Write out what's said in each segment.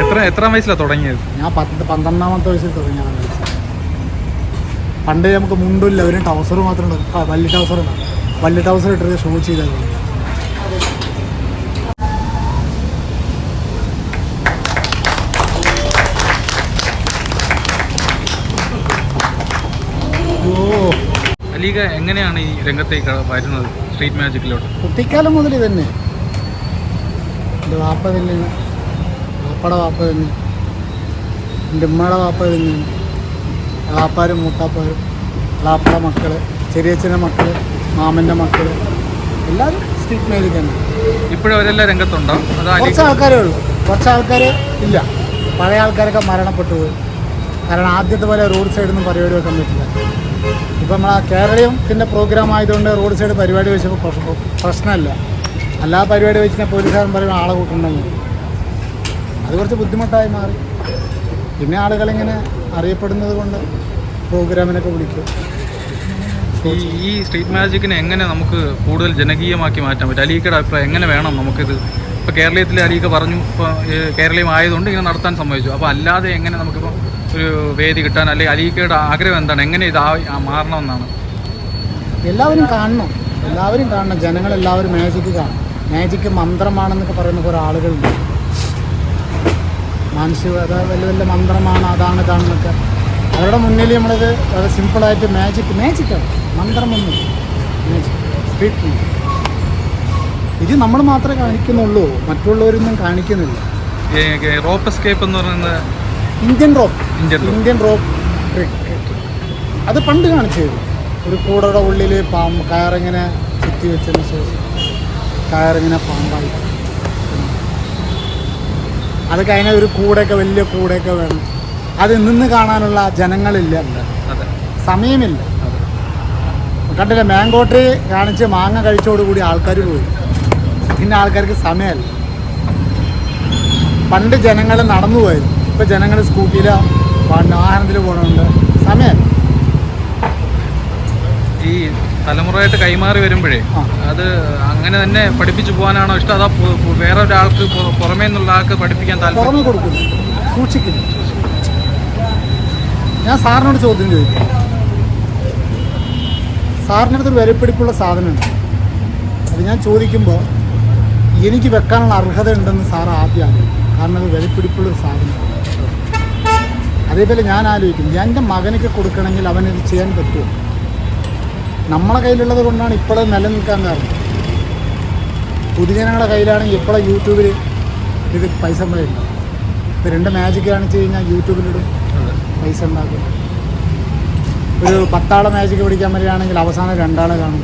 എത്ര എത്ര വയസ്സിലാണ് തുടങ്ങിയത്? ഞാൻ പത്ത് പന്ത്രണ്ടാമത്തെ വയസ്സിൽ തുടങ്ങിയാണ് കളിച്ചത് പണ്ട് നമുക്ക് മുണ്ടില്ല ഒരു ടൗസർ മാത്രം ഉണ്ട്. ആ, വള്ളി ടൗസർ ഉണ്ട്. വള്ളി ടൗസർ ഇട്ടത് ഷോ ചെയ്തത് ഓ. അലീഗ എങ്ങനെയാണ് ഈ രംഗത്തേക്ക് വരുന്നത്? സ്ട്രീറ്റ് മാജിക്കിലോട്ട് കുട്ടിക്കാലം മുതൽ ഇതന്നെ. വാപ്പ വാപ്പയുടെ വാപ്പ തന്നെ എന്റെ ഉമ്മയുടെ വാപ്പ തന്നെയാണ് വാപ്പാരും മൂത്താപ്പാരും. വാപ്പയുടെ മക്കൾ ചെറിയച്ഛന്റെ മക്കൾ മാമന്റെ മക്കൾ എല്ലാവരും സ്ട്രീറ്റ് മേജിക് തന്നെ. ഇപ്പോഴും അവരെല്ലാം രംഗത്തുണ്ടോ? കുറച്ച് ആൾക്കാരേ ഉള്ളൂ. കുറച്ച് ആൾക്കാർ ഇല്ല. പഴയ ആൾക്കാരൊക്കെ മരണപ്പെട്ടു പോയി. കാരണം ആദ്യത്തെ പോലെ റോഡ് സൈഡിൽ നിന്ന് പരിപാടി വെക്കാൻ പറ്റില്ല. ഇപ്പം നമ്മളാ പിന്നെ പ്രോഗ്രാം ആയതുകൊണ്ട് റോഡ് സൈഡ് പരിപാടി വെച്ചപ്പോൾ പ്രശ്നമല്ല. അല്ലാ പരിപാടി വെച്ചാൽ പോലീസുകാരൻ പറയും ആളെ കൂട്ടുണ്ടെന്ന് അത് കുറച്ച് ബുദ്ധിമുട്ടായി മാറി. പിന്നെ ആളുകളിങ്ങനെ അറിയപ്പെടുന്നത് കൊണ്ട് പ്രോഗ്രാമിനൊക്കെ വിളിക്കും. ഈ സ്ട്രീറ്റ് മാജിക്കിനെ എങ്ങനെ നമുക്ക് കൂടുതൽ ജനകീയമാക്കി മാറ്റാൻ പറ്റും? അലീക്കയുടെ അഭിപ്രായം എങ്ങനെ വേണം നമുക്കിത്? ഇപ്പോൾ കേരളീയത്തിൽ അലീക്ക പറഞ്ഞു ഇപ്പോൾ കേരളീയം ആയതുകൊണ്ട് ഇങ്ങനെ നടത്താൻ സമ്മതിച്ചു. അപ്പോൾ അല്ലാതെ എങ്ങനെ നമുക്കിപ്പോൾ ഒരു വേദി കിട്ടാൻ അല്ലെങ്കിൽ അലീക്കയുടെ ആഗ്രഹം എന്താണ്? എങ്ങനെ ഇത് മാറണമെന്നാണ്? എല്ലാവരും കാണണം. എല്ലാവരും കാണണം. ജനങ്ങളെല്ലാവരും മാജിക്ക് കാണണം മാജിക്ക് മന്ത്രമാണെന്നൊക്കെ പറയുന്ന കുറേ ആളുകളുണ്ട്. മാനസിക അതായത് വലിയ വലിയ മന്ത്രമാണ് അതാണ് ഇതാണെന്നൊക്കെ. അവരുടെ മുന്നിൽ നമ്മളിത് വളരെ സിമ്പിളായിട്ട് മാജിക് മാജിക്കാണ് മന്ത്രമൊന്നും മാജിക് സ്ട്രീറ്റ് ഇത് നമ്മൾ മാത്രമേ കാണിക്കുന്നുള്ളൂ. മറ്റുള്ളവരൊന്നും കാണിക്കുന്നില്ല. റോപ്പ് എസ്കേപ്പ് എന്ന് പറയുന്നത് ഇന്ത്യൻ റോപ്പ് ഇന്ത്യൻ റോപ്പ് അത് പണ്ട് കാണിച്ചത്. ഒരു കൂടയുടെ ഉള്ളിൽ പാമ്പ് കയറിങ്ങനെ ചുറ്റി വെച്ചതിന് ശേഷം. കയറിങ്ങനെ പാമ്പായി. അത് കഴിഞ്ഞാൽ ഒരു കൂടെയൊക്കെ വലിയ കൂടെയൊക്കെ വേണം. അത് നിന്ന് കാണാനുള്ള ജനങ്ങളില്ല അതെ. സമയമില്ല. കണ്ടില്ല മാങ്കോ ട്രീ കാണിച്ച് മാങ്ങ കഴിച്ചോടുകൂടി ആൾക്കാർ പോയി. പിന്നെ ആൾക്കാർക്ക് സമയമല്ല. പണ്ട് ജനങ്ങൾ നടന്നു പോയിരുന്നു ഇപ്പം ജനങ്ങൾ സ്കൂട്ടിയിലോ വാഹനത്തിൽ പോകണമുണ്ട് സമയമല്ല. ഈ തലമുറയായിട്ട് കൈമാറി വരുമ്പോഴേ അത് അങ്ങനെ തന്നെ പഠിപ്പിച്ചു പോകാനാണോ ഇഷ്ടം? അതോ വേറെ ഒരാൾക്ക് പുറ- പുറമേ നിന്നുള്ള ആൾക്ക് പഠിപ്പിക്കാൻ താല്പര്യം? തുറന്നു കൊടുക്കുന്നു സൂക്ഷിക്കുന്നു. ഞാൻ സാറിനോട് ചോദ്യം ചോദിക്കും. സാറിന്റെ അടുത്തൊരു വിലപ്പിടിപ്പുള്ള സാധനമുണ്ട്. അത് ഞാൻ ചോദിക്കുമ്പോൾ എനിക്ക് വെക്കാനുള്ള അർഹത ഉണ്ടെന്ന് സാർ ആദ്യം ആലോചിക്കും. കാരണം അത് വിലപ്പിടിപ്പുള്ളൊരു സാധനം. അതേപോലെ ഞാൻ ആലോചിക്കും. എന്റെ മകനൊക്കെ കൊടുക്കണമെങ്കിൽ അവനത് ചെയ്യാൻ പറ്റുമോ? നമ്മളെ കയ്യിലുള്ളത് കൊണ്ടാണ് ഇപ്പോഴും നിലനിൽക്കാൻ കാരണം. പൊതുജനങ്ങളുടെ കയ്യിലാണെങ്കിൽ ഇപ്പോഴും യൂട്യൂബിൽ ഇത് പൈസ ഉണ്ടായിട്ടുണ്ട് ഇപ്പോൾ രണ്ട് മാജിക് കാണിച്ചു കഴിഞ്ഞാൽ യൂട്യൂബിലിടും. പൈസ ഉണ്ടാക്കും. ഒരു പത്താളെ മാജിക് പിടിക്കാൻ വരികയാണെങ്കിൽ അവസാനം രണ്ടാളെ കാണും.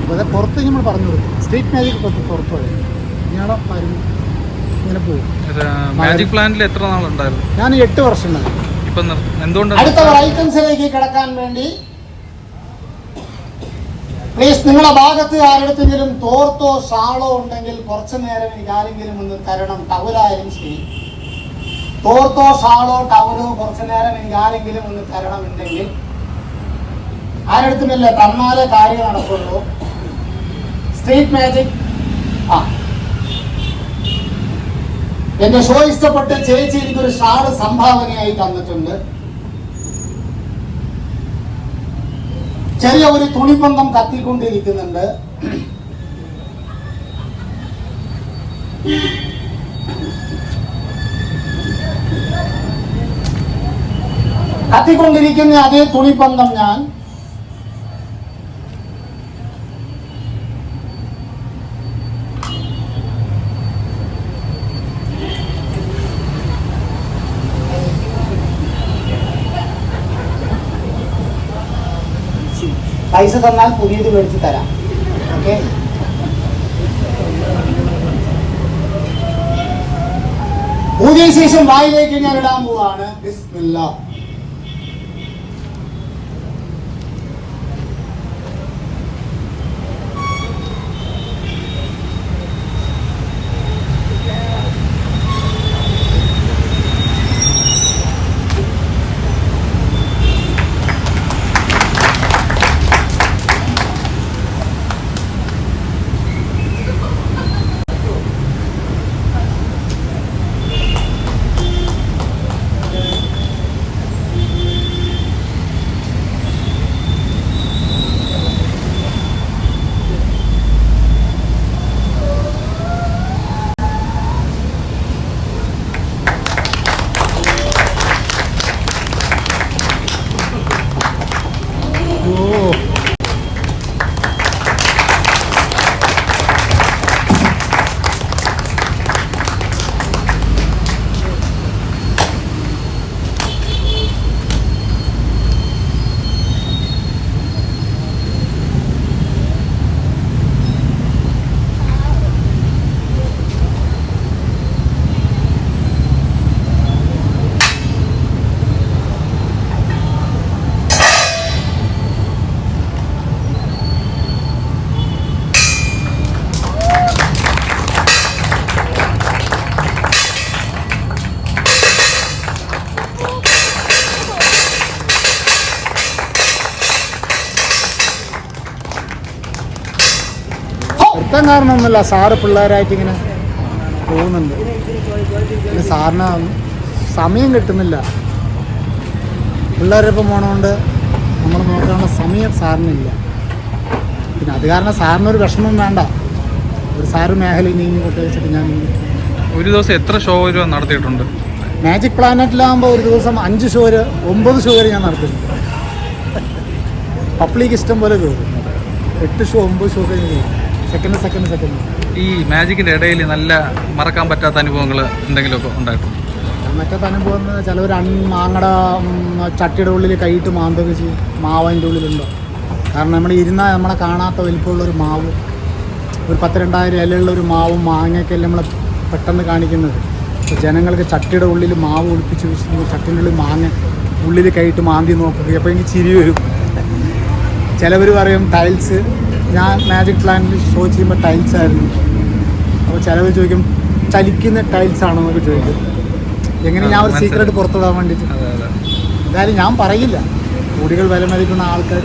അപ്പോൾ അത് പുറത്ത് നമ്മൾ പറഞ്ഞു കൊടുക്കും സ്ട്രീറ്റ് മാജിക് പുറത്ത് പുറത്ത് പോയി. ഇയാളെ ഇങ്ങനെ പോകും മാജിക് പ്ലാന്റിൽ എത്ര നാളുണ്ടായിരുന്നു? ഞാൻ എട്ട് വർഷം ഉണ്ടായി എന്തുകൊണ്ടാണ്? അടുത്ത ഐറ്റംസിലേക്ക് കിടക്കാൻ വേണ്ടി പ്ലീസ് നിങ്ങളുടെ ഭാഗത്ത് ആരുടെങ്കിലും തോർത്തോ ഷാളോ ഉണ്ടെങ്കിൽ കുറച്ചു നേരം എനിക്ക് ആരെങ്കിലും ഒന്ന് തരണം. ടവലായാലും ശരി. തോർത്തോ ഷാളോ ടവലോ കുറച്ചു നേരം എനിക്ക് ആരെങ്കിലും ഒന്ന് തരണം ഉണ്ടെങ്കിൽ ആരുടെ തന്നാലേ കാര്യം നടക്കുള്ളൂ. സ്ട്രീറ്റ് മാജിക് ആ. എന്റെ ഷോ ഇഷ്ടപ്പെട്ട് ചേച്ചി എനിക്കൊരു ഷാൾ സംഭാവനയായി തന്നിട്ടുണ്ട്. ചെറിയ ഒരു തുണിബന്ധം കത്തിക്കൊണ്ടിരിക്കുന്നുണ്ട്. കത്തിക്കൊണ്ടിരിക്കുന്ന അതേ തുണിബന്ധം ഞാൻ പൈസ തന്നാൽ പുതിയത് മേടിച്ച് തരാം. ഓക്കെ ഊതിയ ശേഷം വായിലേക്ക് ഞാൻ ഇടാൻ പോവാണ്. ബിസ്മില്ലാ. കാരണമൊന്നുമില്ല. സാറ് പിള്ളേരായിട്ട് ഇങ്ങനെ പോകുന്നുണ്ട്. പിന്നെ സാറിന് സമയം കിട്ടുന്നില്ല. പിള്ളേരൊപ്പം പോണതുകൊണ്ട് നമ്മൾ നോക്കാനുള്ള സമയം സാറിനില്ല. പിന്നെ അത് കാരണം സാറിനൊരു വിഷമം വേണ്ട. ഒരു സാറ് മേഖല നീങ്ങി കൊണ്ടു വെച്ചിട്ട് ഞാൻ ഒരു ദിവസം എത്ര ഷോ വരെ നടത്തിയിട്ടുണ്ട്? മാജിക് പ്ലാനറ്റിലാകുമ്പോൾ ഒരു ദിവസം അഞ്ച് ഷോ വരെ ഒമ്പത് ഷോ വരെ ഞാൻ നടത്തിയിട്ടുണ്ട്. പബ്ലിക് ഇഷ്ടം പോലെ കയറും എട്ട് ഷോ ഒമ്പത് ഷോ കഴിഞ്ഞ് സെക്കൻഡ് സെക്കൻഡ് സെക്കൻഡ്. ഈ മാജിക്കിന്റെ ഇടയിൽ നല്ല മറക്കാൻ പറ്റാത്ത അനുഭവങ്ങൾ എന്തെങ്കിലുമൊക്കെ ഉണ്ടായിട്ടുണ്ട്? മറ്റത്തെ അനുഭവം എന്ന് വെച്ചാൽ ചിലവർ അൺ മാങ്ങട ചട്ടിയുടെ ഉള്ളിൽ കൈയിട്ട് മാന്തൊക്കെ ചെയ്യും മാവ് അതിന്റെ ഉള്ളിലുണ്ടോ? കാരണം നമ്മൾ ഇരുന്നാൽ നമ്മളെ കാണാത്ത വലിപ്പമുള്ള ഒരു മാവ്. ഒരു പത്ത് രണ്ടായിരം ഇലയുള്ള ഒരു മാവും മാങ്ങയൊക്കെ അല്ലേ നമ്മളെ പെട്ടെന്ന് കാണിക്കുന്നത്. അപ്പോൾ ജനങ്ങൾക്ക് ചട്ടിയുടെ ഉള്ളിൽ മാവ് ഒളിപ്പിച്ച് വെച്ചിട്ടുണ്ട് ചട്ടിന്റെ ഉള്ളിൽ മാങ്ങ ഉള്ളിൽ കൈയിട്ട് മാന്തി നോക്കുക. അപ്പോൾ എനിക്ക് ചിരി വരും. ചിലവർ പറയും ടൈൽസ് ഞാൻ മാജിക് പ്ലാനിൽ ഷോ ചെയ്യുമ്പോൾ ടൈൽസ് ആയിരുന്നു. അപ്പോൾ ചിലവർ ചോദിക്കും ചലിക്കുന്ന ടൈൽസ് ആണോ എന്നൊക്കെ ചോദിക്കും. എങ്ങനെ ഞാൻ ഒരു സീക്രട്ട് പുറത്തുവിടാൻ വേണ്ടിയിട്ട്? എന്തായാലും ഞാൻ പറയില്ല. കോടികൾ വില മതിക്കുന്ന ആൾക്കാർ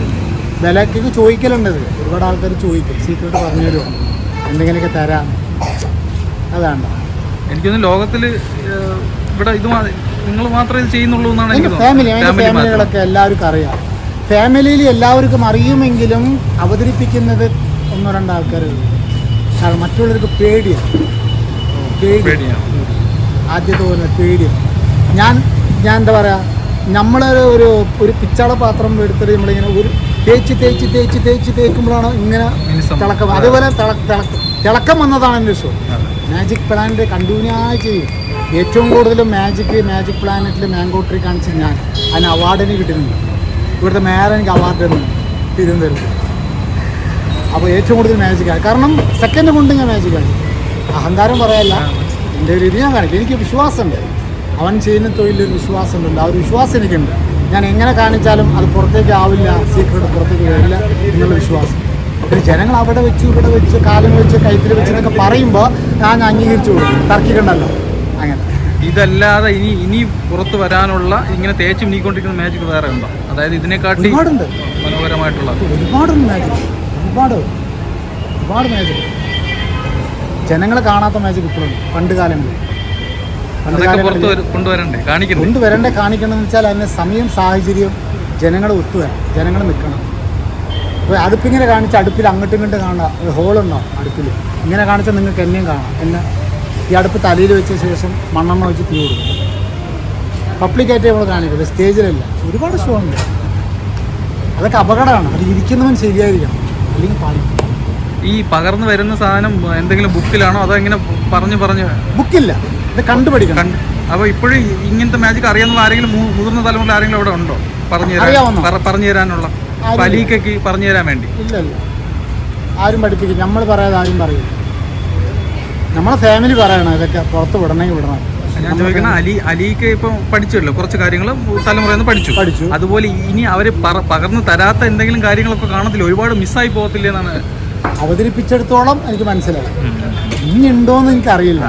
വിലക്കൊക്കെ ചോദിക്കലുണ്ടത് ഒരുപാട് ആൾക്കാർ ചോദിക്കും സീക്രട്ട് പറഞ്ഞു തരുമോ? എന്തെങ്കിലുമൊക്കെ തരാം. അതാണ്. എനിക്കൊന്ന് ലോകത്തിൽ ഇവിടെ ഇത് നിങ്ങൾ മാത്രമേ ഇത് ചെയ്യുന്നുള്ളൂ എന്നാണ് ഫാമിലി ഫാമിലികളൊക്കെ എല്ലാവർക്കും അറിയാം. ഫാമിലിയിൽ എല്ലാവർക്കും അറിയുമെങ്കിലും അവതരിപ്പിക്കുന്നത് ഒന്നോ രണ്ടോ ആൾക്കാരേ ഉള്ളൂ കാരണം മറ്റുള്ളവർക്ക് പേടിയാണ് പേടി പേടിയാണ് ആദ്യത്തെ പോലെ പേടിയാണ് ഞാൻ ഞാൻ എന്താ പറയുക നമ്മളൊരു ഒരു ഒരു പിച്ചള പാത്രം എടുത്തിട്ട് നമ്മളിങ്ങനെ ഒരു തേച്ച് തേച്ച് തേച്ച് തേച്ച് തേക്കുമ്പോഴാണ് ഇങ്ങനെ. തിളക്കം. അതേപോലെ തിള- തിളക്കം വന്നതാണ് എന്റെ ഷോ. മാജിക് പ്ലാനറ്റ് കണ്ടിന്യൂയായി ചെയ്യും. ഏറ്റവും കൂടുതൽ മാജിക് മാജിക് പ്ലാനറ്റിൽ മാംഗോ ട്രീ കാണിച്ച് ഞാൻ. അതിന് അവാർഡിന് കിട്ടുന്നുണ്ട് ഇവിടുത്തെ മേയർ എനിക്ക് അവാർഡ് തരുന്നു. തിരുവനന്തപുരം അപ്പോൾ ഏറ്റവും കൂടുതൽ മാജിക്കാണ് കാരണം സെക്കൻഡ് കൊണ്ട് ഞാൻ മാജിക്കാണ് അഹങ്കാരം പറയല്ല. എന്റെ ഒരു ഇത് ഞാൻ കാണിക്കും. എനിക്ക് വിശ്വാസമുണ്ട്. അവൻ ചെയ്യുന്ന തൊഴിലൊരു വിശ്വാസമുണ്ട്. ആ ഒരു വിശ്വാസം എനിക്കുണ്ട്. ഞാൻ എങ്ങനെ കാണിച്ചാലും അത് പുറത്തേക്ക് ആവില്ല സീക്രട്ട് പുറത്തേക്ക് വരില്ല എന്നുള്ള വിശ്വാസം. പിന്നെ ജനങ്ങൾ അവിടെ വെച്ച് ഇവിടെ വെച്ച് കാലം വെച്ച് കൈത്തിൽ വെച്ച് എന്നൊക്കെ പറയുമ്പോൾ ഞാൻ അംഗീകരിച്ചു കൊടുക്കും. തർക്കിക്കണ്ടല്ലോ. അങ്ങനെ. ഇതല്ലാതെ ഇനി ഇനി പുറത്ത് വരാനുള്ള ഇങ്ങനെ തേച്ച് നീക്കൊണ്ടിരിക്കുന്ന മാജിക് വേറെ ഉണ്ടോ? അതായത് ഇതിനെക്കാട്ടി മനോഹരമായിട്ടുള്ള ഒരുപാടുണ്ട്. മാജിക് ഒരുപാട് ഒരുപാട് മാജിക് ജനങ്ങൾ കാണാത്ത മാജിക് ഇപ്പോഴുണ്ട് പണ്ട് കാലങ്ങളിൽ. കാലങ്ങളിൽ വര- കൊണ്ടുവരണ്ടേ? കാണിക്കണം എന്ന് വെച്ചാൽ അതിന് സമയം സാഹചര്യം ജനങ്ങൾ ഒത്തുവരണം ജനങ്ങൾ നിൽക്കണം. അപ്പോൾ അടുപ്പിങ്ങനെ കാണിച്ച് അടുപ്പിൽ അങ്ങോട്ടും ഇങ്ങോട്ടും കാണാം ഒരു ഹോളുണ്ടാവും അടുപ്പിൽ. ഇങ്ങനെ കാണിച്ചാൽ നിങ്ങൾക്ക് എന്നെയും കാണാം. എന്നെ ഈ അടുപ്പ് തലയിൽ വെച്ച ശേഷം മണ്ണെണ്ണ വെച്ച് തീ കൊടുക്കും. പബ്ലിക്കായിട്ട് നമ്മൾ കാണിക്കുന്നത് സ്റ്റേജിലല്ല. ഒരുപാട് ഷോ ഉണ്ട്. അതൊക്കെ അപകടമാണ്. അത് ഇരിക്കുന്നവൻ ശരിയായിരിക്കണം. അല്ലെങ്കിൽ പാടില്ല ഈ പകർന്നു വരുന്ന സാധനം എന്തെങ്കിലും ബുക്കിലാണോ? അതോ ഇങ്ങനെ പറഞ്ഞു പറഞ്ഞു ബുക്കില്ല. ഇത് കണ്ടുപഠിക്കണം. അപ്പോൾ ഇപ്പോഴും ഇങ്ങനത്തെ മാജിക് അറിയാവുന്ന ആരെങ്കിലും മുതിർന്ന തലമുറ ആരെങ്കിലും അവിടെ ഉണ്ടോ? പറഞ്ഞു? തരാൻ പറഞ്ഞു തരാനുള്ള ആരും പറഞ്ഞു തരാൻ വേണ്ടി. ഇല്ല ഇല്ല ആരും പഠിപ്പിക്കും നമ്മൾ പറയാതെ ആരും പറയില്ല. നമ്മളെ ഫാമിലി പറയണം ഇതൊക്കെ പുറത്ത് വിടണമെങ്കിൽ വിടണം. ഞാൻ ചോദിക്കണ അലി അലിക്ക് ഇപ്പം പഠിച്ചല്ലോ കുറച്ച് കാര്യങ്ങൾ തലമുറയിൽ നിന്ന് പഠിച്ചു. പഠിച്ചു. അതുപോലെ ഇനി അവർ പകർന്നു തരാത്ത എന്തെങ്കിലും കാര്യങ്ങളൊക്കെ കാണത്തില്ല ഒരുപാട് മിസ്സായി പോകത്തില്ല എന്നാണ്. അവതരിപ്പിച്ചെടുത്തോളം എനിക്ക് മനസ്സിലായി. ഇനി ഉണ്ടോയെന്ന് എനിക്കറിയില്ല.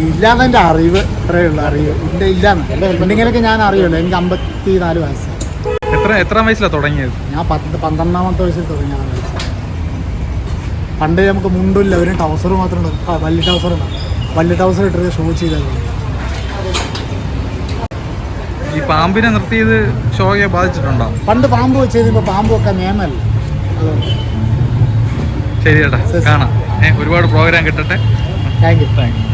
ഇല്ലാന്ന് എന്റെ അറിവ് ഇത്രേ ഉള്ളൂ അറിവ്. ഇല്ല ഇല്ലാന്ന്. ഞാൻ അറിയുള്ളൂ. എനിക്ക് അമ്പത്തി നാല് വയസ്സായി. എത്ര എത്ര വയസ്സിലാണ് തുടങ്ങിയത്? ഞാൻ പത്ത് പന്ത്രണ്ടാമത്തെ വയസ്സിൽ തുടങ്ങിയാണ് വയസ്സ് പണ്ട് നമുക്ക് മുണ്ടില്ല ഒരു ടൗസർ മാത്രം ഉള്ളൂ ആ, വലിയ ടൗസർ ഉണ്ടാവും വലിയ ടൗസർ ഇട്ടിട്ട് ഷോ ചെയ്തത് ഈ പാമ്പിനെ നിർത്തിയത് ഷോയെ ബാധിച്ചിട്ടുണ്ടോ? പണ്ട് പാമ്പ് വെച്ച് പാമ്പ് പാമ്പൊക്കെ നിയമമല്ല നിയമല്ല. ശരി ചേട്ടാ. കാണാം. ഒരുപാട് പ്രോഗ്രാം കിട്ടട്ടെ. Thank you thank you